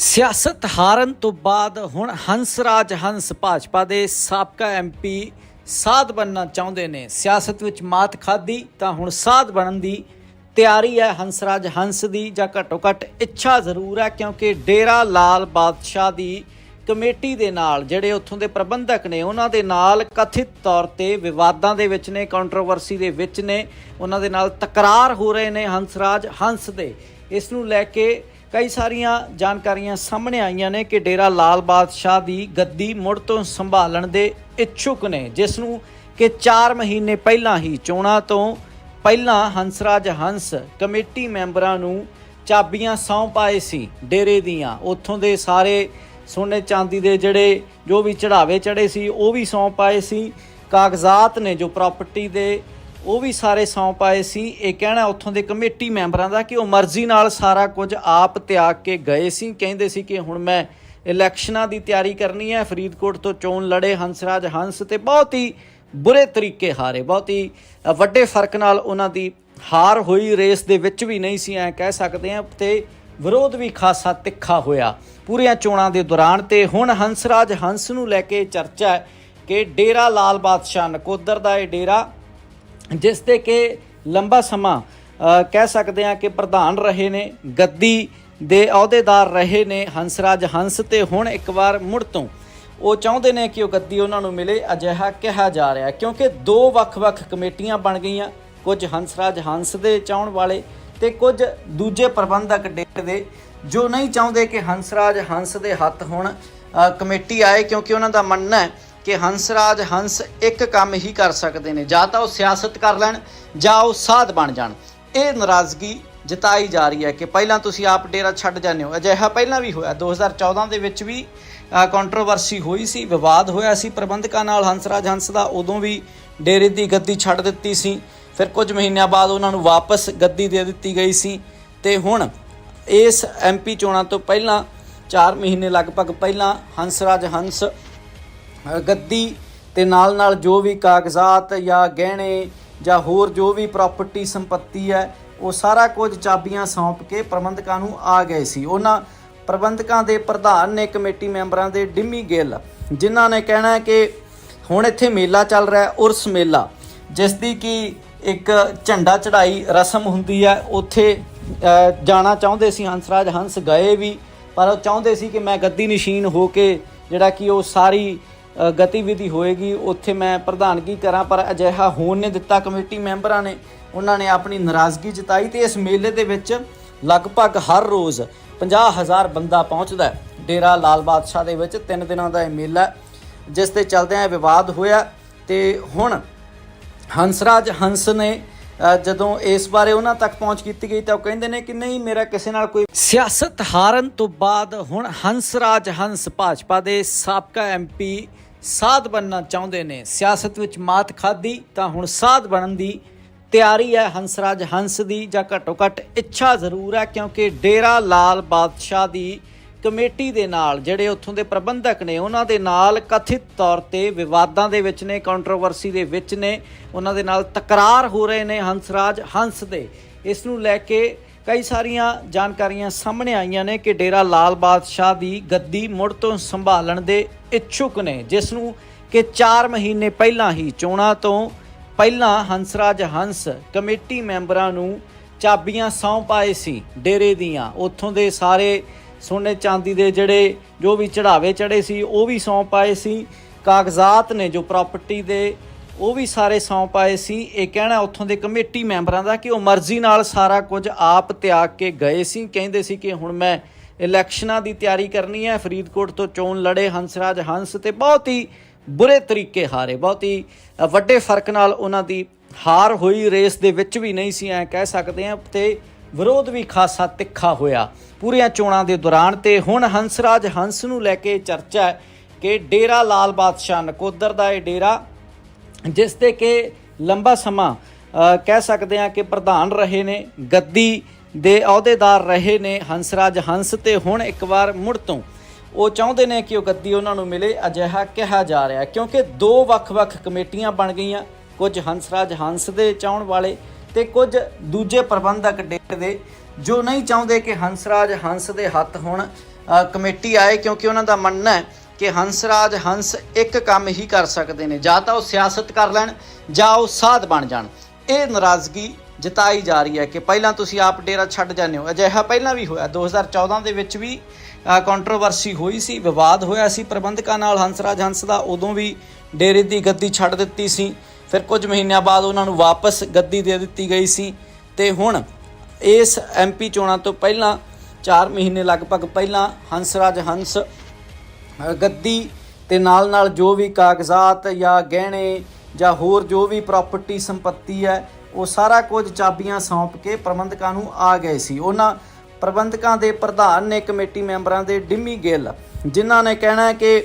ਸਿਆਸਤ ਹਾਰਨ ਤੋਂ ਬਾਅਦ ਹੁਣ ਹੰਸਰਾਜ ਹੰਸ ਭਾਜਪਾ ਦੇ ਸਾਬਕਾ ਐਮਪੀ ਸਾਧ ਬਣਨਾ ਚਾਹੁੰਦੇ ਨੇ। ਸਿਆਸਤ ਵਿੱਚ ਮਾਤ ਖਾਦੀ ਤਾਂ ਹੁਣ ਸਾਧ ਬਣਨ ਦੀ ਤਿਆਰੀ ਹੈ। ਹੰਸਰਾਜ ਹੰਸ ਦੀ ਜਾਂ ਘੱਟੋ ਘੱਟ ਇੱਛਾ ਜ਼ਰੂਰ ਹੈ ਕਿਉਂਕਿ ਡੇਰਾ ਲਾਲ ਬਾਦਸ਼ਾਹ ਦੀ ਕਮੇਟੀ ਦੇ ਨਾਲ ਜਿਹੜੇ ਉੱਥੋਂ ਦੇ ਪ੍ਰਬੰਧਕ ਨੇ, ਉਹਨਾਂ ਦੇ ਨਾਲ ਕਥਿਤ ਤੌਰ ਤੇ ਵਿਵਾਦਾਂ ਦੇ ਵਿੱਚ ਨੇ ਕੰਟਰੋਵਰਸੀ ਦੇ ਵਿੱਚ ਨੇ, ਉਹਨਾਂ ਦੇ ਨਾਲ ਤਕਰਾਰ ਹੋ ਰਹੇ ਨੇ ਹੰਸਰਾਜ ਹੰਸ ਦੇ। ਇਸ ਨੂੰ ਲੈ ਕੇ ਕਈ ਸਾਰੀਆਂ ਜਾਣਕਾਰੀਆਂ ਸਾਹਮਣੇ ਆਈਆਂ ਨੇ ਕਿ ਡੇਰਾ ਲਾਲ ਬਾਦਸ਼ਾਹ ਦੀ ਗੱਦੀ ਮੁੜ ਤੋਂ ਸੰਭਾਲਣ ਦੇ ਇੱਛੁਕ ਨੇ, ਜਿਸ ਨੂੰ ਕਿ 4 ਮਹੀਨੇ ਪਹਿਲਾਂ ਹੀ ਚੋਣਾਂ ਤੋਂ ਪਹਿਲਾਂ ਹੰਸਰਾਜ ਹੰਸ ਕਮੇਟੀ ਮੈਂਬਰਾਂ ਨੂੰ ਚਾਬੀਆਂ ਸੌਂਪ ਪਾਏ ਸੀ ਡੇਰੇ ਦੀਆਂ। ਉੱਥੋਂ ਦੇ ਸਾਰੇ ਸੋਨੇ ਚਾਂਦੀ ਦੇ ਜਿਹੜੇ ਜੋ ਵੀ ਚੜਾਵੇ ਚੜੇ ਸੀ, ਉਹ ਵੀ ਸੌਂਪ ਪਾਏ ਸੀ। ਕਾਗਜ਼ਾਤ ਨੇ ਜੋ ਪ੍ਰਾਪਰਟੀ ਦੇ ਉਹ ਵੀ ਸਾਰੇ ਸੌਂਪ ਆਏ ਸੀ। ਇਹ ਕਹਿਣਾ ਉੱਥੋਂ ਦੇ ਕਮੇਟੀ ਮੈਂਬਰਾਂ ਦਾ ਕਿ ਉਹ ਮਰਜ਼ੀ ਨਾਲ ਸਾਰਾ ਕੁਝ ਆਪ ਤਿਆਗ ਕੇ ਗਏ ਸੀ। ਕਹਿੰਦੇ ਸੀ ਕਿ ਹੁਣ ਮੈਂ ਇਲੈਕਸ਼ਨਾਂ ਦੀ ਤਿਆਰੀ ਕਰਨੀ ਹੈ। ਫਰੀਦਕੋਟ ਤੋਂ ਚੋਣ ਲੜੇ ਹੰਸਰਾਜ ਹੰਸ ਤੇ ਬਹੁਤ ਹੀ ਬੁਰੇ ਤਰੀਕੇ ਹਾਰੇ। ਬਹੁਤ ਹੀ ਵੱਡੇ ਫ਼ਰਕ ਨਾਲ ਉਹਨਾਂ ਦੀ ਹਾਰ ਹੋਈ। ਰੇਸ ਦੇ ਵਿੱਚ ਵੀ ਨਹੀਂ ਸੀ, ਐ ਕਹਿ ਸਕਦੇ ਆ ਤੇ ਵਿਰੋਧ ਵੀ ਖਾਸਾ ਤਿੱਖਾ ਹੋਇਆ। ਪੂਰੀਆਂ ਚੋਣਾਂ ਦੇ ਦੌਰਾਨ ਤੇ ਹੁਣ ਹੰਸਰਾਜ ਹੰਸ ਨੂੰ ਲੈ ਕੇ ਚਰਚਾ ਹੈ ਕਿ ਡੇਰਾ ਲਾਲ ਬਾਦਸ਼ਾਹ ਨਕੋਦਰ ਦਾ ਇਹ ਡੇਰਾ ਜਿਸ ਤੇ ਕਿ ਲੰਬਾ ਸਮਾਂ ਕਹਿ ਸਕਦੇ ਹਾਂ ਕਿ ਪ੍ਰਧਾਨ ਰਹੇ ਨੇ, ਗੱਦੀ ਦੇ ਅਹੁਦੇਦਾਰ ਰਹੇ ਨੇ, ਹੰਸਰਾਜ ਹੰਸ ਤੇ ਹੁਣ ਇੱਕ ਵਾਰ ਮੁੜ ਤੋਂ ਉਹ ਚਾਹੁੰਦੇ ਨੇ ਕਿ ਉਹ ਗੱਦੀ ਉਹਨਾਂ ਨੂੰ ਮਿਲੇ, ਅਜਿਹਾ ਕਿਹਾ ਜਾ ਰਿਹਾ ਕਿਉਂਕਿ ਦੋ ਵੱਖ-ਵੱਖ ਕਮੇਟੀਆਂ ਬਣ ਗਈਆਂ, ਕੁਝ ਹੰਸਰਾਜ ਹੰਸ ਦੇ ਚਾਹਣ ਵਾਲੇ ਤੇ ਕੁਝ ਦੂਜੇ ਪ੍ਰਬੰਧਕ ਡੇਟ ਦੇ, ਜੋ ਨਹੀਂ ਚਾਹੁੰਦੇ ਕਿ ਹੰਸਰਾਜ ਹੰਸ ਦੇ ਹੱਥ ਹੁਣ ਕਮੇਟੀ ਆਏ, ਕਿਉਂਕਿ ਉਹਨਾਂ ਦਾ ਮੰਨਣਾ ਹੈ ਕਿ ਹੰਸਰਾਜ ਹੰਸ ਇੱਕ ਕੰਮ ਹੀ ਕਰ ਸਕਦੇ ਨੇ। ਜਾਂ ਤਾਂ ਉਹ ਸਿਆਸਤ ਕਰ ਲੈਣ, ਜਾਂ ਉਹ ਸਾਧ ਬਣ ਜਾਣ। ਇਹ ਨਾਰਾਜ਼ਗੀ ਜਤਾਈ ਜਾ ਰਹੀ ਹੈ ਕਿ ਪਹਿਲਾਂ ਤੁਸੀਂ ਆਪ ਡੇਰਾ ਛੱਡ ਜਾਂਦੇ ਹੋ। ਅਜਿਹਾ ਪਹਿਲਾਂ ਵੀ ਹੋਇਆ। 2014 ਦੇ ਵਿੱਚ ਵੀ ਕੰਟਰੋਵਰਸੀ ਹੋਈ ਸੀ, ਵਿਵਾਦ ਹੋਇਆ ਸੀ ਪ੍ਰਬੰਧਕਾਂ ਨਾਲ। ਹੰਸਰਾਜ ਹੰਸ ਦਾ ਉਦੋਂ ਵੀ ਡੇਰੇ ਦੀ ਗੱਦੀ ਛੱਡ ਦਿੱਤੀ ਸੀ। ਫਿਰ ਕੁਝ ਮਹੀਨਿਆਂ ਬਾਅਦ ਉਹਨਾਂ ਨੂੰ ਵਾਪਸ ਗੱਦੀ ਦੇ ਦਿੱਤੀ ਗਈ ਸੀ। ਤੇ ਹੁਣ ਇਸ ਐਮਪੀ ਚੋਣਾਂ ਤੋਂ ਪਹਿਲਾਂ 4 ਮਹੀਨੇ ਲਗਭਗ ਪਹਿਲਾਂ ਹੰਸਰਾਜ ਹੰਸ ਗੱਦੀ ਤੇ ਨਾਲ ਨਾਲ ਜੋ ਵੀ ਕਾਗਜ਼ਾਤ ਜਾਂ ਗਹਿਣੇ ਜਾਂ ਹੋਰ ਜੋ ਵੀ ਪ੍ਰਾਪਰਟੀ ਸੰਪਤੀ ਹੈ, ਉਹ ਸਾਰਾ ਕੁਝ ਚਾਬੀਆਂ ਸੌਂਪ ਕੇ ਪ੍ਰਬੰਧਕਾਂ ਨੂੰ ਆ ਗਏ ਸੀ। ਉਹਨਾਂ ਪ੍ਰਬੰਧਕਾਂ ਦੇ ਪ੍ਰਧਾਨ ਨੇ ਕਮੇਟੀ ਮੈਂਬਰਾਂ ਦੇ ਡਿੰਮੀ ਗਿੱਲ, ਜਿਨ੍ਹਾਂ ਨੇ ਕਹਿਣਾ ਕਿ ਹੁਣ ਇੱਥੇ ਮੇਲਾ ਚੱਲ ਰਿਹਾ ਹੈ, ਉਰਸ ਮੇਲਾ, ਜਿਸ ਦੀ ਕਿ ਇੱਕ ਝੰਡਾ ਚੜਾਈ ਰਸਮ ਹੁੰਦੀ ਹੈ। ਉੱਥੇ ਜਾਣਾ ਚਾਹੁੰਦੇ ਸੀ ਹੰਸਰਾਜ, ਹੰਸ ਗਏ ਵੀ, ਪਰ ਉਹ ਚਾਹੁੰਦੇ ਸੀ ਕਿ ਮੈਂ ਗੱਦੀ ਨਸ਼ੀਨ ਹੋ ਕੇ ਜਿਹੜਾ ਕਿ ਉਹ ਸਾਰੀ ਗਤੀਵਿਧੀ ਹੋਏਗੀ, ਉੱਥੇ ਮੈਂ ਪ੍ਰਧਾਨਗੀ ਕਰਾਂ, ਪਰ ਅਜਿਹਾ ਹੋਣ ਨੇ ਦਿੱਤਾ। ਕਮੇਟੀ ਮੈਂਬਰਾਂ ਨੇ, ਉਹਨਾਂ ਨੇ ਆਪਣੀ ਨਾਰਾਜ਼ਗੀ ਜਤਾਈ ਤੇ ਇਸ ਮੇਲੇ ਦੇ ਵਿੱਚ ਲਗਭਗ ਹਰ ਰੋਜ਼ 50000 ਬੰਦਾ ਪਹੁੰਚਦਾ ਹੈ। ਡੇਰਾ ਲਾਲ ਬਾਦਸ਼ਾਹ ਦੇ ਵਿੱਚ 3 ਦਿਨਾਂ ਦਾ ਇਹ ਮੇਲਾ ਜਿਸ ਤੇ ਚਲਦਿਆਂ ਇਹ ਵਿਵਾਦ ਹੋਇਆ। ਤੇ ਹੁਣ ਹੰਸਰਾਜ ਹੰਸ ਨੇ ਜਦੋਂ ਇਸ ਬਾਰੇ ਉਹਨਾਂ ਤੱਕ ਪਹੁੰਚ ਕੀਤੀ ਗਈ ਤਾਂ ਉਹ ਕਹਿੰਦੇ ਨੇ ਕਿ ਨਹੀਂ, ਮੇਰਾ ਕਿਸੇ ਨਾਲ ਕੋਈ ਸਿਆਸਤ ਹਾਰਨ ਤੋਂ ਬਾਅਦ ਹੁਣ ਹੰਸਰਾਜ ਹੰਸ ਭਾਜਪਾ ਦੇ ਸਾਬਕਾ ਐਮਪੀ ਸਾਧ ਬਣਨਾ ਚਾਹੁੰਦੇ ਨੇ। ਸਿਆਸਤ ਵਿੱਚ ਮਾਤ ਖਾਦੀ ਤਾਂ ਹੁਣ ਸਾਧ ਬਣਨ ਦੀ ਤਿਆਰੀ ਹੈ। ਹੰਸਰਾਜ ਹੰਸ ਦੀ ਜਾਂ ਘੱਟੋ ਘੱਟ ਇੱਛਾ ਜ਼ਰੂਰ ਹੈ ਕਿਉਂਕਿ ਡੇਰਾ ਲਾਲ ਬਾਦਸ਼ਾਹ ਦੀ ਕਮੇਟੀ ਦੇ ਨਾਲ ਜਿਹੜੇ ਉੱਥੋਂ ਦੇ ਪ੍ਰਬੰਧਕ ਨੇ, ਉਹਨਾਂ ਦੇ ਨਾਲ ਕਥਿਤ ਤੌਰ ਤੇ ਵਿਵਾਦਾਂ ਦੇ ਵਿੱਚ ਨੇ ਕੰਟਰੋਵਰਸੀ ਦੇ ਵਿੱਚ ਨੇ, ਉਹਨਾਂ ਦੇ ਨਾਲ ਤਕਰਾਰ ਹੋ ਰਹੇ ਨੇ ਹੰਸਰਾਜ ਹੰਸ ਦੇ। ਇਸ ਨੂੰ ਲੈ ਕੇ ਕਈ ਸਾਰੀਆਂ ਜਾਣਕਾਰੀਆਂ ਸਾਹਮਣੇ ਆਈਆਂ ਨੇ ਕਿ ਡੇਰਾ ਲਾਲ ਬਾਦਸ਼ਾਹ ਦੀ ਗੱਦੀ ਮੁੜ ਤੋਂ ਸੰਭਾਲਣ ਦੇ ਇੱਛੁਕ ਨੇ, ਜਿਸ ਨੂੰ ਕਿ 4 ਮਹੀਨੇ ਪਹਿਲਾਂ ਹੀ ਚੋਣਾਂ ਤੋਂ ਪਹਿਲਾਂ ਹੰਸਰਾਜ ਹੰਸ ਕਮੇਟੀ ਮੈਂਬਰਾਂ ਨੂੰ ਚਾਬੀਆਂ ਸੌਂਪ ਪਾਏ ਸੀ ਡੇਰੇ ਦੀਆਂ। ਉੱਥੋਂ ਦੇ ਸਾਰੇ ਸੋਨੇ ਚਾਂਦੀ ਦੇ ਜਿਹੜੇ ਜੋ ਵੀ ਚੜਾਵੇ ਚੜੇ ਸੀ, ਉਹ ਵੀ ਸੌਂਪ ਪਾਏ ਸੀ। ਕਾਗਜ਼ਾਤ ਨੇ ਜੋ ਪ੍ਰਾਪਰਟੀ ਦੇ ਉਹ ਵੀ ਸਾਰੇ ਸੌਂਪ ਆਏ ਸੀ। ਇਹ ਕਹਿਣਾ ਉੱਥੋਂ ਦੇ ਕਮੇਟੀ ਮੈਂਬਰਾਂ ਦਾ ਕਿ ਉਹ ਮਰਜ਼ੀ ਨਾਲ ਸਾਰਾ ਕੁਝ ਆਪ ਤਿਆਗ ਕੇ ਗਏ ਸੀ। ਕਹਿੰਦੇ ਸੀ ਕਿ ਹੁਣ ਮੈਂ ਇਲੈਕਸ਼ਨਾਂ ਦੀ ਤਿਆਰੀ ਕਰਨੀ ਹੈ। ਫਰੀਦਕੋਟ ਤੋਂ ਚੋਣ ਲੜੇ ਹੰਸਰਾਜ ਹੰਸ ਤੇ ਬਹੁਤ ਹੀ ਬੁਰੇ ਤਰੀਕੇ ਹਾਰੇ। ਬਹੁਤ ਹੀ ਵੱਡੇ ਫ਼ਰਕ ਨਾਲ ਉਹਨਾਂ ਦੀ ਹਾਰ ਹੋਈ। ਰੇਸ ਦੇ ਵਿੱਚ ਵੀ ਨਹੀਂ ਸੀ, ਐ ਕਹਿ ਸਕਦੇ ਆ ਤੇ ਵਿਰੋਧ ਵੀ ਖਾਸਾ ਤਿੱਖਾ ਹੋਇਆ ਪੂਰੀਆਂ ਚੋਣਾਂ ਦੇ ਦੌਰਾਨ। ਤੇ ਹੁਣ ਹੰਸਰਾਜ ਹੰਸ ਨੂੰ ਲੈ ਕੇ ਚਰਚਾ ਹੈ ਕਿ ਡੇਰਾ ਲਾਲ ਬਾਦਸ਼ਾਹ ਨਕੋਦਰ ਦਾ ਇਹ ਡੇਰਾ ਜਿਸ ਤੇ ਕਿ ਲੰਬਾ ਸਮਾਂ ਕਹਿ ਸਕਦੇ ਹਾਂ ਕਿ ਪ੍ਰਧਾਨ ਰਹੇ ਨੇ, ਗੱਦੀ ਦੇ ਅਹੁਦੇਦਾਰ ਰਹੇ ਨੇ, ਹੰਸਰਾਜ ਹੰਸ ਤੇ ਹੁਣ ਇੱਕ ਵਾਰ ਮੁੜ ਤੋਂ ਉਹ ਚਾਹੁੰਦੇ ਨੇ ਕਿ ਉਹ ਗੱਦੀ ਉਹਨਾਂ ਨੂੰ ਮਿਲੇ, ਅਜਿਹਾ ਕਿਹਾ ਜਾ ਰਿਹਾ ਕਿਉਂਕਿ ਦੋ ਵੱਖ-ਵੱਖ ਕਮੇਟੀਆਂ ਬਣ ਗਈਆਂ, ਕੁਝ ਹੰਸਰਾਜ ਹੰਸ ਦੇ ਚਾਹਣ ਵਾਲੇ ਤੇ ਕੁਝ ਦੂਜੇ ਪ੍ਰਬੰਧਕ ਡੇਰੇ ਦੇ, ਜੋ ਨਹੀਂ ਚਾਹੁੰਦੇ ਕਿ ਹੰਸਰਾਜ ਹੰਸ ਦੇ ਹੱਥ ਹੁਣ ਕਮੇਟੀ ਆਏ, ਕਿਉਂਕਿ ਉਹਨਾਂ ਦਾ ਮੰਨਣਾ ਹੈ ਕਿ ਹੰਸਰਾਜ ਹੰਸ ਇੱਕ ਕੰਮ ਹੀ ਕਰ ਸਕਦੇ ਨੇ। ਜਾਂ ਤਾਂ ਉਹ ਸਿਆਸਤ ਕਰ ਲੈਣ, ਜਾਂ ਉਹ ਸਾਧ ਬਣ ਜਾਣ। ਇਹ ਨਾਰਾਜ਼ਗੀ ਜਤਾਈ ਜਾ ਰਹੀ ਹੈ ਕਿ ਪਹਿਲਾਂ ਤੁਸੀਂ ਆਪ ਡੇਰਾ ਛੱਡ ਜਾਂਦੇ ਹੋ। ਅਜਿਹਾ ਪਹਿਲਾਂ ਵੀ ਹੋਇਆ। 2014 ਦੇ ਵਿੱਚ ਵੀ ਕੰਟਰੋਵਰਸੀ ਹੋਈ ਸੀ, ਵਿਵਾਦ ਹੋਇਆ ਸੀ। ਪ੍ਰਬੰਧਕਾਂ ਨਾਲ ਹੰਸਰਾਜ ਹੰਸ ਦਾ ਉਦੋਂ ਵੀ ਡੇਰੇ ਦੀ ਗੱਦੀ ਛੱਡ ਦਿੱਤੀ ਸੀ। ਫਿਰ ਕੁਝ ਮਹੀਨਿਆਂ ਬਾਅਦ ਉਹਨਾਂ ਨੂੰ ਵਾਪਸ ਗੱਦੀ ਦੇ ਦਿੱਤੀ ਗਈ ਸੀ। ਤੇ ਹੁਣ ਇਸ ਐਮਪੀ ਚੋਣਾਂ ਤੋਂ ਪਹਿਲਾਂ 4 ਮਹੀਨੇ ਲਗਭਗ ਪਹਿਲਾਂ ਹੰਸਰਾਜ ਹੰਸ ਗੱਦੀ ਤੇ ਨਾਲ ਨਾਲ ਜੋ ਵੀ ਕਾਗਜ਼ਾਤ ਜਾਂ ਗਹਿਣੇ ਜਾਂ ਹੋਰ ਜੋ ਵੀ ਪ੍ਰਾਪਰਟੀ ਸੰਪਤੀ ਹੈ, ਉਹ ਸਾਰਾ ਕੁਝ ਚਾਬੀਆਂ ਸੌਂਪ ਕੇ ਪ੍ਰਬੰਧਕਾਂ ਨੂੰ ਆ ਗਏ ਸੀ। ਉਹਨਾਂ ਪ੍ਰਬੰਧਕਾਂ ਦੇ ਪ੍ਰਧਾਨ ਨੇ ਕਮੇਟੀ ਮੈਂਬਰਾਂ ਦੇ ਡਿੰਮੀ ਗਿੱਲ, ਜਿਨ੍ਹਾਂ ਨੇ ਕਹਿਣਾ ਕਿ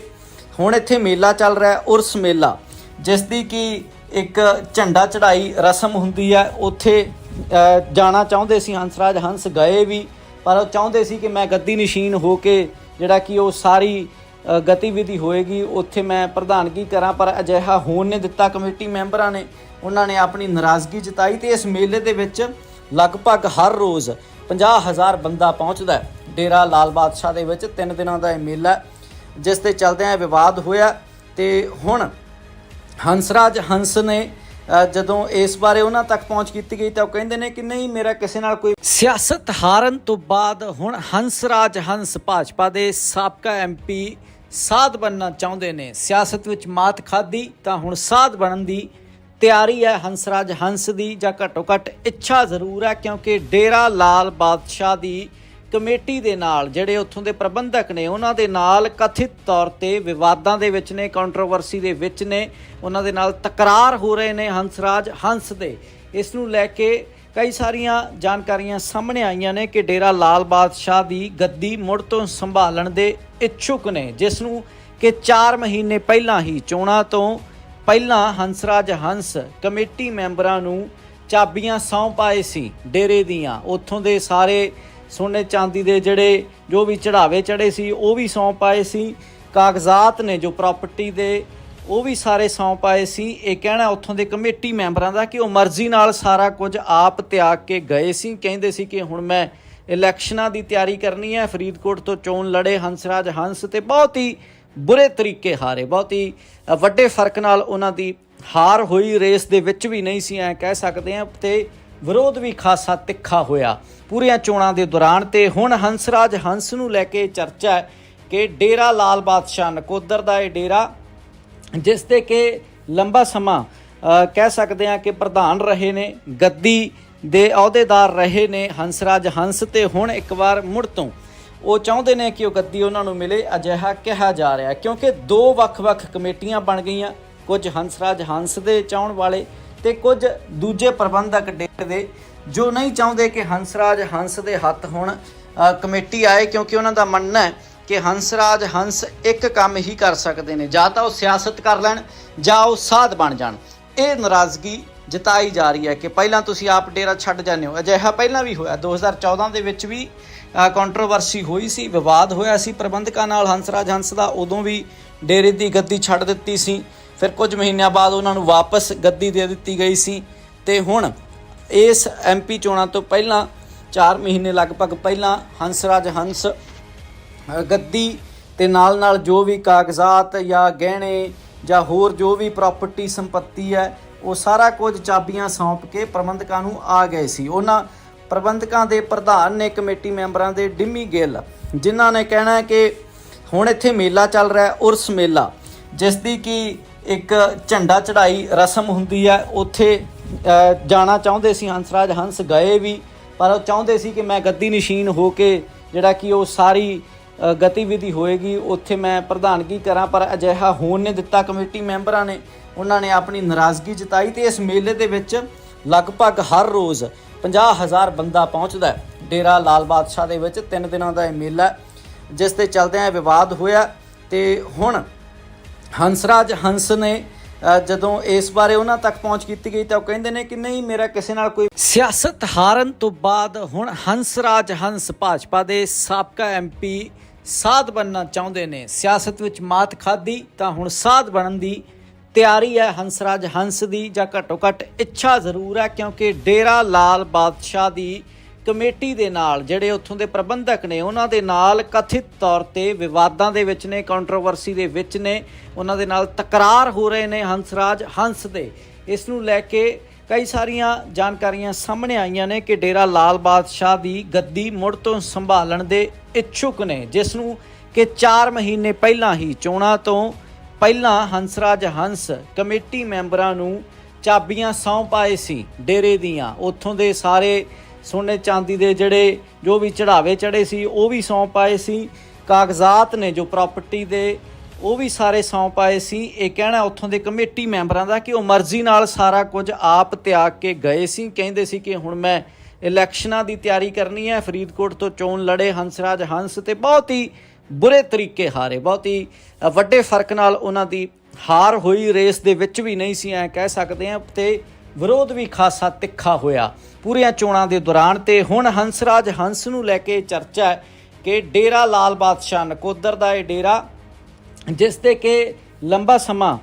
ਹੁਣ ਇੱਥੇ ਮੇਲਾ ਚੱਲ ਰਿਹਾ ਹੈ, ਉਰਸ ਮੇਲਾ, ਜਿਸ ਦੀ ਕਿ ਇੱਕ ਝੰਡਾ ਚੜਾਈ ਰਸਮ ਹੁੰਦੀ ਹੈ। ਉੱਥੇ ਜਾਣਾ ਚਾਹੁੰਦੇ ਸੀ ਹੰਸਰਾਜ ਹੰਸ ਗਏ ਵੀ, ਪਰ ਉਹ ਚਾਹੁੰਦੇ ਸੀ ਕਿ ਮੈਂ ਗੱਦੀ ਨਿਸ਼ੀਨ ਹੋ ਕੇ ਜਿਹੜਾ ਕਿ ਉਹ ਸਾਰੀ ਗਤੀਵਿਧੀ ਹੋਏਗੀ, ਉੱਥੇ ਮੈਂ ਪ੍ਰਧਾਨਗੀ ਕਰਾਂ, ਪਰ ਅਜਿਹਾ ਹੋਣ ਨੇ ਦਿੱਤਾ। ਕਮੇਟੀ ਮੈਂਬਰਾਂ ਨੇ, ਉਹਨਾਂ ਨੇ ਆਪਣੀ ਨਾਰਾਜ਼ਗੀ ਜਤਾਈ ਤੇ ਇਸ ਮੇਲੇ ਦੇ ਵਿੱਚ ਲਗਭਗ ਹਰ ਰੋਜ਼ 50000 ਬੰਦਾ ਪਹੁੰਚਦਾ ਡੇਰਾ ਲਾਲ ਬਾਦਸ਼ਾਹ ਦੇ ਵਿੱਚ 3 ਦਿਨਾਂ ਦਾ ਇਹ ਮੇਲਾ ਜਿਸ ਤੇ ਚੱਲਦਿਆਂ ਇਹ ਵਿਵਾਦ ਹੋਇਆ। ਤੇ ਹੁਣ ਹੰਸਰਾਜ ਹੰਸ ਨੇ ਜਦੋਂ ਇਸ ਬਾਰੇ ਉਹਨਾਂ ਤੱਕ ਪਹੁੰਚ ਕੀਤੀ ਗਈ ਤਾਂ ਉਹ ਕਹਿੰਦੇ ਨੇ ਕਿ ਨਹੀਂ, ਮੇਰਾ ਕਿਸੇ ਨਾਲ ਕੋਈ ਸਿਆਸਤ ਹਾਰਨ ਤੋਂ ਬਾਅਦ ਹੁਣ ਹੰਸਰਾਜ ਹੰਸ ਭਾਜਪਾ ਦੇ ਸਾਬਕਾ ਐਮਪੀ ਸਾਧ ਬਣਨਾ ਚਾਹੁੰਦੇ ਨੇ। ਸਿਆਸਤ ਵਿੱਚ ਮਾਤ ਖਾਦੀ ਤਾਂ ਹੁਣ ਸਾਧ ਬਣਨ ਦੀ ਤਿਆਰੀ ਹੈ। ਹੰਸਰਾਜ ਹੰਸ ਦੀ ਜਾਂ ਘੱਟੋ ਘੱਟ ਇੱਛਾ ਜ਼ਰੂਰ ਹੈ ਕਿਉਂਕਿ ਡੇਰਾ ਲਾਲ ਬਾਦਸ਼ਾਹ ਦੀ ਕਮੇਟੀ ਦੇ ਨਾਲ ਜਿਹੜੇ ਉੱਥੋਂ ਦੇ ਪ੍ਰਬੰਧਕ ਨੇ, ਉਹਨਾਂ ਦੇ ਨਾਲ ਕਥਿਤ ਤੌਰ ਤੇ ਵਿਵਾਦਾਂ ਦੇ ਵਿੱਚ ਨੇ ਕੰਟਰੋਵਰਸੀ ਦੇ ਵਿੱਚ ਨੇ, ਉਹਨਾਂ ਦੇ ਨਾਲ ਤਕਰਾਰ ਹੋ ਰਹੇ ਨੇ ਹੰਸਰਾਜ ਹੰਸ ਦੇ। ਇਸ ਨੂੰ ਲੈ ਕੇ ਕਈ ਸਾਰੀਆਂ ਜਾਣਕਾਰੀਆਂ ਸਾਹਮਣੇ ਆਈਆਂ ਨੇ ਕਿ ਡੇਰਾ ਲਾਲ ਬਾਦਸ਼ਾਹ ਦੀ ਗੱਦੀ ਮੁੜ ਤੋਂ ਸੰਭਾਲਣ ਦੇ ਇੱਛੁਕ ਨੇ, ਜਿਸ ਨੂੰ ਕਿ 4 ਮਹੀਨੇ ਪਹਿਲਾਂ ਹੀ ਚੋਣਾਂ ਤੋਂ ਪਹਿਲਾਂ ਹੰਸਰਾਜ ਹੰਸ ਕਮੇਟੀ ਮੈਂਬਰਾਂ ਨੂੰ ਚਾਬੀਆਂ ਸੌਂਪ ਆਏ ਸੀ ਡੇਰੇ ਦੀਆਂ। ਉੱਥੋਂ ਦੇ ਸਾਰੇ ਸੋਨੇ ਚਾਂਦੀ ਦੇ ਜਿਹੜੇ ਜੋ ਵੀ ਚੜਾਵੇ ਚੜੇ ਸੀ, ਉਹ ਵੀ ਸੌਂਪ ਪਾਏ ਸੀ। ਕਾਗਜ਼ਾਤ ਨੇ ਜੋ ਪ੍ਰਾਪਰਟੀ ਦੇ ਉਹ ਵੀ ਸਾਰੇ ਸੌਂਪ ਆਏ ਸੀ। ਇਹ ਕਹਿਣਾ ਉੱਥੋਂ ਦੇ ਕਮੇਟੀ ਮੈਂਬਰਾਂ ਦਾ ਕਿ ਉਹ ਮਰਜ਼ੀ ਨਾਲ ਸਾਰਾ ਕੁਝ ਆਪ ਤਿਆਗ ਕੇ ਗਏ ਸੀ। ਕਹਿੰਦੇ ਸੀ ਕਿ ਹੁਣ ਮੈਂ ਇਲੈਕਸ਼ਨਾਂ ਦੀ ਤਿਆਰੀ ਕਰਨੀ ਹੈ। ਫਰੀਦਕੋਟ ਤੋਂ ਚੋਣ ਲੜੇ ਹੰਸਰਾਜ ਹੰਸ ਤੇ ਬਹੁਤ ਹੀ ਬੁਰੇ ਤਰੀਕੇ ਹਾਰੇ। ਬਹੁਤ ਹੀ ਵੱਡੇ ਫ਼ਰਕ ਨਾਲ ਉਹਨਾਂ ਦੀ ਹਾਰ ਹੋਈ। ਰੇਸ ਦੇ ਵਿੱਚ ਵੀ ਨਹੀਂ ਸੀ, ਐ ਕਹਿ ਸਕਦੇ ਆ ਤੇ ਵਿਰੋਧ ਵੀ ਖਾਸਾ ਤਿੱਖਾ ਹੋਇਆ ਪੂਰੀਆਂ ਚੋਣਾਂ ਦੇ ਦੌਰਾਨ। ਤੇ ਹੁਣ ਹੰਸਰਾਜ ਹੰਸ ਨੂੰ ਲੈ ਕੇ ਚਰਚਾ ਹੈ ਕਿ ਡੇਰਾ ਲਾਲ ਬਾਦਸ਼ਾਹ ਨਕੋਦਰ ਦਾ ਇਹ ਡੇਰਾ ਜਿਸ ਤੇ ਕਿ ਲੰਬਾ ਸਮਾਂ ਕਹਿ ਸਕਦੇ ਹਾਂ ਕਿ ਪ੍ਰਧਾਨ ਰਹੇ ਨੇ, ਗੱਦੀ ਦੇ ਅਹੁਦੇਦਾਰ ਰਹੇ ਨੇ, ਹੰਸਰਾਜ ਹੰਸ ਤੇ ਹੁਣ ਇੱਕ ਵਾਰ ਮੁੜ ਤੋਂ। ਉਹ ਚਾਹੁੰਦੇ ਨੇ ਕਿ ਉਹ ਗੱਦੀ ਉਹਨਾਂ ਨੂੰ ਮਿਲੇ, ਅਜਿਹਾ ਕਿਹਾ ਜਾ ਰਿਹਾ ਕਿਉਂਕਿ ਦੋ ਵੱਖ-ਵੱਖ ਕਮੇਟੀਆਂ ਬਣ ਗਈਆਂ, ਕੁਝ ਹੰਸਰਾਜ ਹੰਸ ਦੇ ਚਾਹਣ ਵਾਲੇ ਤੇ ਕੁਝ ਦੂਜੇ ਪ੍ਰਬੰਧਕ ਡੇਰੇ ਦੇ, ਜੋ ਨਹੀਂ ਚਾਹੁੰਦੇ ਕਿ ਹੰਸਰਾਜ ਹੰਸ ਦੇ ਹੱਥ ਹੁਣ ਕਮੇਟੀ ਆਏ, ਕਿਉਂਕਿ ਉਹਨਾਂ ਦਾ ਮੰਨਣਾ ਹੈ ਕਿ ਹੰਸਰਾਜ ਹੰਸ ਇੱਕ ਕੰਮ ਹੀ ਕਰ ਸਕਦੇ ਨੇ। ਜਾਂ ਤਾਂ ਉਹ ਸਿਆਸਤ ਕਰ ਲੈਣ, ਜਾਂ ਉਹ ਸਾਧ ਬਣ ਜਾਣ। ਇਹ ਨਾਰਾਜ਼ਗੀ ਜਤਾਈ ਜਾ ਰਹੀ ਹੈ ਕਿ ਪਹਿਲਾਂ ਤੁਸੀਂ ਆਪ ਡੇਰਾ ਛੱਡ ਜਾਂਦੇ ਹੋ। ਅਜਿਹਾ ਪਹਿਲਾਂ ਵੀ ਹੋਇਆ। 2014 ਦੇ ਵਿੱਚ ਵੀ ਕੰਟਰੋਵਰਸੀ ਹੋਈ ਸੀ, ਵਿਵਾਦ ਹੋਇਆ ਸੀ ਪ੍ਰਬੰਧਕਾਂ ਨਾਲ ਹੰਸਰਾਜ ਹੰਸ ਦਾ। ਉਦੋਂ ਵੀ ਡੇਰੇ ਦੀ ਗੱਦੀ ਛੱਡ ਦਿੱਤੀ ਸੀ। ਫਿਰ ਕੁਝ ਮਹੀਨਿਆਂ ਬਾਅਦ ਉਹਨਾਂ ਨੂੰ ਵਾਪਸ ਗੱਦੀ ਦੇ ਦਿੱਤੀ ਗਈ ਸੀ। ਤੇ ਹੁਣ ਇਸ ਐਮਪੀ ਚੋਣਾਂ ਤੋਂ ਪਹਿਲਾਂ 4 ਮਹੀਨੇ ਲਗਭਗ ਪਹਿਲਾਂ ਹੰਸਰਾਜ ਹੰਸ ਗੱਦੀ ਤੇ ਨਾਲ ਨਾਲ ਜੋ ਵੀ ਕਾਗਜ਼ਾਤ ਜਾਂ ਗਹਿਣੇ ਜਾਂ ਹੋਰ ਜੋ ਵੀ ਪ੍ਰਾਪਰਟੀ ਸੰਪਤੀ ਹੈ, ਉਹ ਸਾਰਾ ਕੁਝ ਚਾਬੀਆਂ ਸੌਂਪ ਕੇ ਪ੍ਰਬੰਧਕਾਂ ਨੂੰ ਆ ਗਏ ਸੀ। ਉਹਨਾਂ ਪ੍ਰਬੰਧਕਾਂ ਦੇ ਪ੍ਰਧਾਨ ਨੇ ਕਮੇਟੀ ਮੈਂਬਰਾਂ ਦੇ ਡਿੰਮੀ ਗਿੱਲ, ਜਿਨ੍ਹਾਂ ਨੇ ਕਹਿਣਾ ਕਿ ਹੁਣ ਇੱਥੇ ਮੇਲਾ ਚੱਲ ਰਿਹਾ ਹੈ, ਉਰਸ ਮੇਲਾ, ਜਿਸ ਦੀ ਕਿ ਇੱਕ ਝੰਡਾ ਚੜਾਈ ਰਸਮ ਹੁੰਦੀ ਹੈ। ਉੱਥੇ ਜਾਣਾ ਚਾਹੁੰਦੇ ਸੀ ਹੰਸਰਾਜ ਹੰਸ ਗਏ ਵੀ, ਪਰ ਉਹ ਚਾਹੁੰਦੇ ਸੀ ਕਿ ਮੈਂ ਗੱਦੀ ਨਿਸ਼ੀਨ ਹੋ ਕੇ ਜਿਹੜਾ ਕਿ ਉਹ ਸਾਰੀ ਗਤੀਵਿਧੀ ਹੋਏਗੀ, ਉੱਥੇ ਮੈਂ ਪ੍ਰਧਾਨਗੀ ਕਰਾਂ, ਪਰ ਅਜਿਹਾ ਹੋਣ ਨੇ ਦਿੱਤਾ। ਕਮੇਟੀ ਮੈਂਬਰਾਂ ਨੇ, ਉਹਨਾਂ ਨੇ ਆਪਣੀ ਨਾਰਾਜ਼ਗੀ ਜਤਾਈ ਤੇ ਇਸ ਮੇਲੇ ਦੇ ਵਿੱਚ ਲਗਭਗ ਹਰ ਰੋਜ਼ 50000 ਬੰਦਾ ਪਹੁੰਚਦਾ ਹੈ। ਡੇਰਾ ਲਾਲ ਬਾਦਸ਼ਾਹ ਦੇ ਵਿੱਚ 3 ਦਿਨਾਂ ਦਾ ਇਹ ਮੇਲਾ ਜਿਸ ਤੇ ਚੱਲਦਿਆਂ ਇਹ ਵਿਵਾਦ ਹੋਇਆ। ਤੇ ਹੁਣ ਹੰਸਰਾਜ ਹੰਸ ਨੇ ਜਦੋਂ ਇਸ ਬਾਰੇ ਉਹਨਾਂ ਤੱਕ ਪਹੁੰਚ ਕੀਤੀ ਗਈ ਤਾਂ ਉਹ ਕਹਿੰਦੇ ਨੇ ਕਿ ਨਹੀਂ, ਮੇਰਾ ਕਿਸੇ ਨਾਲ ਕੋਈ ਸਿਆਸਤ ਹਾਰਨ ਤੋਂ ਬਾਅਦ ਹੁਣ ਹੰਸਰਾਜ ਹੰਸ ਭਾਜਪਾ ਦੇ ਸਾਬਕਾ ਐਮਪੀ ਸਾਧ ਬਣਨਾ ਚਾਹੁੰਦੇ ਨੇ। ਸਿਆਸਤ ਵਿੱਚ ਮਾਤ ਖਾਦੀ ਤਾਂ ਹੁਣ ਸਾਧ ਬਣਨ ਦੀ ਤਿਆਰੀ ਹੈ। ਹੰਸਰਾਜ ਹੰਸ ਦੀ ਜਾਂ ਘੱਟੋ ਘੱਟ ਇੱਛਾ ਜ਼ਰੂਰ ਹੈ ਕਿਉਂਕਿ ਡੇਰਾ ਲਾਲ ਬਾਦਸ਼ਾਹ ਦੀ ਕਮੇਟੀ ਦੇ ਨਾਲ, ਜਿਹੜੇ ਉੱਥੋਂ ਦੇ ਪ੍ਰਬੰਧਕ ਨੇ, ਉਹਨਾਂ ਦੇ ਨਾਲ ਕਥਿਤ ਤੌਰ ਤੇ ਵਿਵਾਦਾਂ ਦੇ ਵਿੱਚ ਨੇ ਕੰਟਰੋਵਰਸੀ ਦੇ ਵਿੱਚ ਨੇ, ਉਹਨਾਂ ਦੇ ਨਾਲ ਤਕਰਾਰ ਹੋ ਰਹੇ ਨੇ ਹੰਸਰਾਜ ਹੰਸ ਦੇ। ਇਸ ਨੂੰ ਲੈ ਕੇ ਕਈ ਸਾਰੀਆਂ ਜਾਣਕਾਰੀਆਂ ਸਾਹਮਣੇ ਆਈਆਂ ਨੇ ਕਿ ਡੇਰਾ ਲਾਲ ਬਾਦਸ਼ਾਹ ਦੀ ਗੱਦੀ ਮੁੜ ਤੋਂ ਸੰਭਾਲਣ ਦੇ ਇੱਛੁਕ ਨੇ, ਜਿਸ ਨੂੰ ਕਿ 4 ਮਹੀਨੇ ਪਹਿਲਾਂ ਹੀ ਚੋਣਾਂ ਤੋਂ ਪਹਿਲਾਂ ਹੰਸਰਾਜ ਹੰਸ ਕਮੇਟੀ ਮੈਂਬਰਾਂ ਨੂੰ ਚਾਬੀਆਂ ਸੌਂ ਪਾਏ ਸੀ ਡੇਰੇ ਦੀਆਂ। ਉੱਥੋਂ ਦੇ ਸਾਰੇ ਸੋਨੇ ਚਾਂਦੀ ਦੇ ਜਿਹੜੇ ਜੋ ਵੀ ਚੜਾਵੇ ਚੜੇ ਸੀ, ਉਹ ਵੀ ਸੌਂਪ ਆਏ ਸੀ। ਕਾਗਜ਼ਾਤ ਨੇ ਜੋ ਪ੍ਰਾਪਰਟੀ ਦੇ, ਉਹ ਵੀ ਸਾਰੇ ਸੌਂਪ ਆਏ ਸੀ। ਇਹ ਕਹਿਣਾ ਉੱਥੋਂ ਦੇ ਕਮੇਟੀ ਮੈਂਬਰਾਂ ਦਾ ਕਿ ਉਹ ਮਰਜ਼ੀ ਨਾਲ ਸਾਰਾ ਕੁਝ ਆਪ ਤਿਆਗ ਕੇ ਗਏ ਸੀ। ਕਹਿੰਦੇ ਸੀ ਕਿ ਹੁਣ ਮੈਂ ਇਲੈਕਸ਼ਨਾਂ ਦੀ ਤਿਆਰੀ ਕਰਨੀ ਹੈ, ਫਰੀਦਕੋਟ ਤੋਂ ਚੋਣ ਲੜੇ ਹੰਸਰਾਜ ਹੰਸ ਤੇ ਬਹੁਤ ਹੀ ਬੁਰੇ ਤਰੀਕੇ ਹਾਰੇ, ਬਹੁਤ ਹੀ ਵੱਡੇ ਫ਼ਰਕ ਨਾਲ ਉਹਨਾਂ ਦੀ ਹਾਰ ਹੋਈ, ਰੇਸ ਦੇ ਵਿੱਚ ਵੀ ਨਹੀਂ ਸੀ, ਐ ਕਹਿ ਸਕਦੇ ਆ ਤੇ ਵਿਰੋਧ ਵੀ ਖਾਸਾ ਤਿੱਖਾ ਹੋਇਆ। ਪੂਰੀਆਂ ਚੋਣਾਂ ਦੇ ਦੌਰਾਨ ਤੇ ਹੁਣ ਹੰਸਰਾਜ ਹੰਸ ਨੂੰ ਲੈ ਕੇ ਚਰਚਾ ਹੈ ਕਿ ਡੇਰਾ ਲਾਲ ਬਾਦਸ਼ਾਹ ਨਕੋਦਰ ਦਾ ਇਹ ਡੇਰਾ, ਜਿਸ ਤੇ ਕਿ ਲੰਬਾ ਸਮਾਂ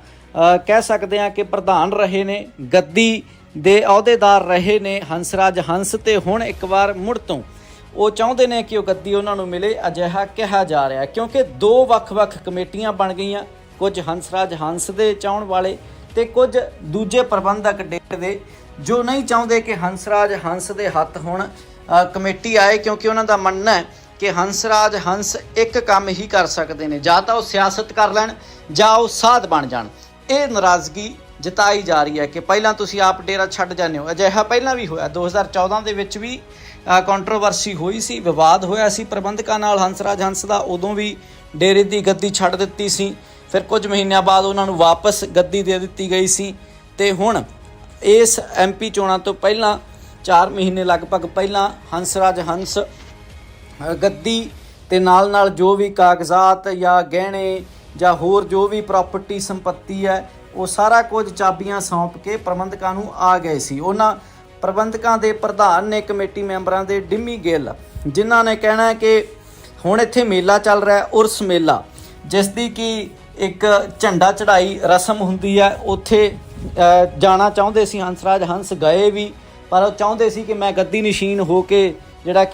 ਕਹਿ ਸਕਦੇ ਹਾਂ ਕਿ ਪ੍ਰਧਾਨ ਰਹੇ ਨੇ, ਗੱਦੀ ਦੇ ਅਹੁਦੇਦਾਰ ਰਹੇ ਨੇ ਹੰਸਰਾਜ ਹੰਸ ਤੇ ਹੁਣ ਇੱਕ ਵਾਰ ਮੁੜ ਤੋਂ ਉਹ ਚਾਹੁੰਦੇ ਨੇ ਕਿ ਉਹ ਗੱਦੀ ਉਹਨਾਂ ਨੂੰ ਮਿਲੇ, ਅਜਿਹਾ ਕਿਹਾ ਜਾ ਰਿਹਾ ਕਿਉਂਕਿ ਦੋ ਵੱਖ-ਵੱਖ ਕਮੇਟੀਆਂ ਬਣ ਗਈਆਂ, ਕੁਝ ਹੰਸਰਾਜ ਹੰਸ ਦੇ ਚਾਹਣ ਵਾਲੇ ਤੇ ਕੁਝ ਦੂਜੇ ਪ੍ਰਬੰਧਕ ਡੇਰੇ ਦੇ ਜੋ ਨਹੀਂ ਚਾਹੁੰਦੇ ਕਿ ਹੰਸਰਾਜ ਹੰਸ ਦੇ ਹੱਥ ਹੁਣ ਕਮੇਟੀ ਆਏ ਕਿਉਂਕਿ ਉਹਨਾਂ ਦਾ ਮੰਨਣਾ ਹੈ ਕਿ ਹੰਸਰਾਜ ਹੰਸ ਇੱਕ ਕੰਮ ਹੀ ਕਰ ਸਕਦੇ ਨੇ। ਜਾਂ ਤਾਂ ਉਹ ਸਿਆਸਤ ਕਰ ਲੈਣ, ਜਾਂ ਉਹ ਸਾਧ ਬਣ ਜਾਣ। ਇਹ ਨਾਰਾਜ਼ਗੀ ਜਤਾਈ ਜਾ ਰਹੀ ਹੈ ਕਿ ਪਹਿਲਾਂ ਤੁਸੀਂ ਆਪ ਡੇਰਾ ਛੱਡ ਜਾਂਦੇ ਹੋ। ਅਜਿਹਾ ਪਹਿਲਾਂ ਵੀ ਹੋਇਆ। 2014 ਦੇ ਵਿੱਚ ਵੀ ਕੰਟਰੋਵਰਸੀ ਹੋਈ ਸੀ, ਵਿਵਾਦ ਹੋਇਆ ਸੀ। ਪ੍ਰਬੰਧਕਾਂ ਨਾਲ ਹੰਸਰਾਜ ਹੰਸ ਦਾ ਉਦੋਂ ਵੀ ਡੇਰੇ ਦੀ ਗੱਦੀ ਛੱਡ ਦਿੱਤੀ ਸੀ। ਫਿਰ ਕੁਝ ਮਹੀਨਿਆਂ ਬਾਅਦ ਉਹਨਾਂ ਨੂੰ ਵਾਪਸ ਗੱਦੀ ਦੇ ਦਿੱਤੀ ਗਈ ਸੀ ਤੇ ਹੁਣ ਇਸ ਐਮਪੀ ਚੋਣਾਂ ਤੋਂ ਪਹਿਲਾਂ 4 ਮਹੀਨੇ ਲਗਭਗ ਪਹਿਲਾਂ ਹੰਸਰਾਜ ਹੰਸ ਗੱਦੀ ਤੇ ਨਾਲ ਨਾਲ ਜੋ ਵੀ ਕਾਗਜ਼ਾਤ ਜਾਂ ਗਹਿਣੇ ਜਾਂ ਹੋਰ ਜੋ ਵੀ ਪ੍ਰਾਪਰਟੀ ਸੰਪਤੀ ਹੈ, ਉਹ ਸਾਰਾ ਕੁਝ ਚਾਬੀਆਂ ਸੌਂਪ ਕੇ ਪ੍ਰਬੰਧਕਾਂ ਨੂੰ ਆ ਗਏ ਸੀ। ਉਹਨਾਂ ਪ੍ਰਬੰਧਕਾਂ ਦੇ ਪ੍ਰਧਾਨ ਨੇ ਕਮੇਟੀ ਮੈਂਬਰਾਂ ਦੇ ਡਿੰਮੀ ਗਿੱਲ, ਜਿਨ੍ਹਾਂ ਨੇ ਕਹਿਣਾ ਕਿ ਹੁਣ ਇੱਥੇ ਮੇਲਾ ਚੱਲ ਰਿਹਾ ਉਰਸ ਮੇਲਾ, ਜਿਸ ਦੀ ਕਿ ਇੱਕ ਝੰਡਾ ਚੜਾਈ ਰਸਮ ਹੁੰਦੀ ਹੈ, ਉੱਥੇ ਜਾਣਾ ਚਾਹੁੰਦੇ ਸੀ ਹੰਸਰਾਜ, ਹੰਸ ਗਏ ਵੀ, ਪਰ ਉਹ ਚਾਹੁੰਦੇ ਸੀ ਕਿ ਮੈਂ ਗੱਦੀ ਨਸ਼ੀਨ ਹੋ ਕੇ ਜਿਹੜਾ ਕਿ